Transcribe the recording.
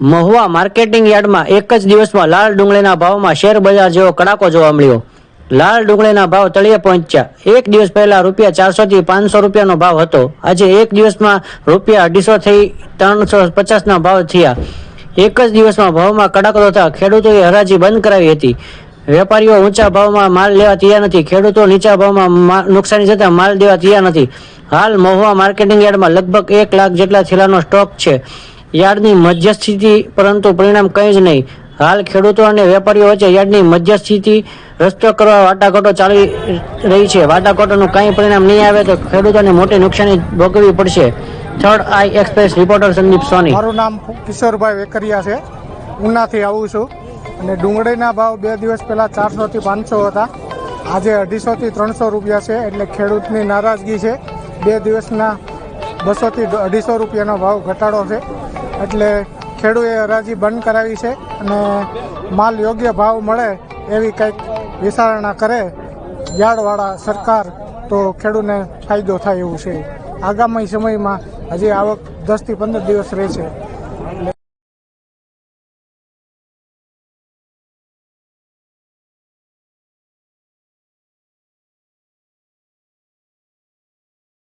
Mahuva marketing યાર્ડમાં એક જ દિવસમાં લાલ ડુંગળીના ભાવમાં શેર બજાર જેવો કડાકો જોવા મળ્યો. લાલ ડુંગળીના ભાવ તળિયે પહોંચ્યા. એક દિવસ પહેલા રૂપિયા ચારસો થી પાંચસો રૂપિયાનો ભાવ હતો. આજે એક દિવસમાં રૂપિયા અઢીસો થી ત્રણસો પચાસના ભાવ થયા. એક જ દિવસમાં ભાવમાં કડાકો થતા ખેડૂતોએ હરાજી બંધ કરાવી હતી. વેપારીઓ ઊંચા ભાવમાં માલ લેવા તૈયાર નથી. ખેડૂતો નીચા ભાવમાં નુકસાની જતા માલ દેવા તૈયાર નથી. હાલ મહુવા માર્કેટિંગ યાર્ડમાં લગભગ એક લાખ જેટલા થેલાનો સ્ટોક છે. યાર્ડની મધ્યસ્થિતિ, પરંતુ પરિણામ કંઈ જ નહીં. હાલ ખેડૂતો અને વેપારીઓ વચ્ચે યાર્ડની મધ્યસ્થિતિ, રસ્તો કરવા વાટાઘાટો ચાલી રહી છે. વાટાઘાટોનું કંઈ પરિણામ નહીં આવે તો ખેડૂતોને મોટી નુકસાની ભોગવવી પડશે. Third Eye Express reporter Sandeep Soni. મારું નામ કિશોરભાઈ વેકરિયા છે. ઉનાથી આવું છું. અને ડુંગળીના ભાવ બે દિવસ પહેલાં ચારસોથી પાંચસો હતા. આજે અઢીસોથી ત્રણસો રૂપિયા છે એટલે ખેડૂતની નારાજગી છે. બે દિવસના બસોથી અઢીસો રૂપિયાનો ભાવ ઘટાડો છે. એટલે ખેડૂએ હરાજી બંધ કરાવી છે અને માલ યોગ્ય ભાવ મળે એવી કંઈક વિચારણા કરે યાર્ડવાળા સરકાર, તો ખેડૂતને ફાયદો થાય એવું છે. આગામી સમયમાં હજી આવક દસથી પંદર દિવસ રહેશે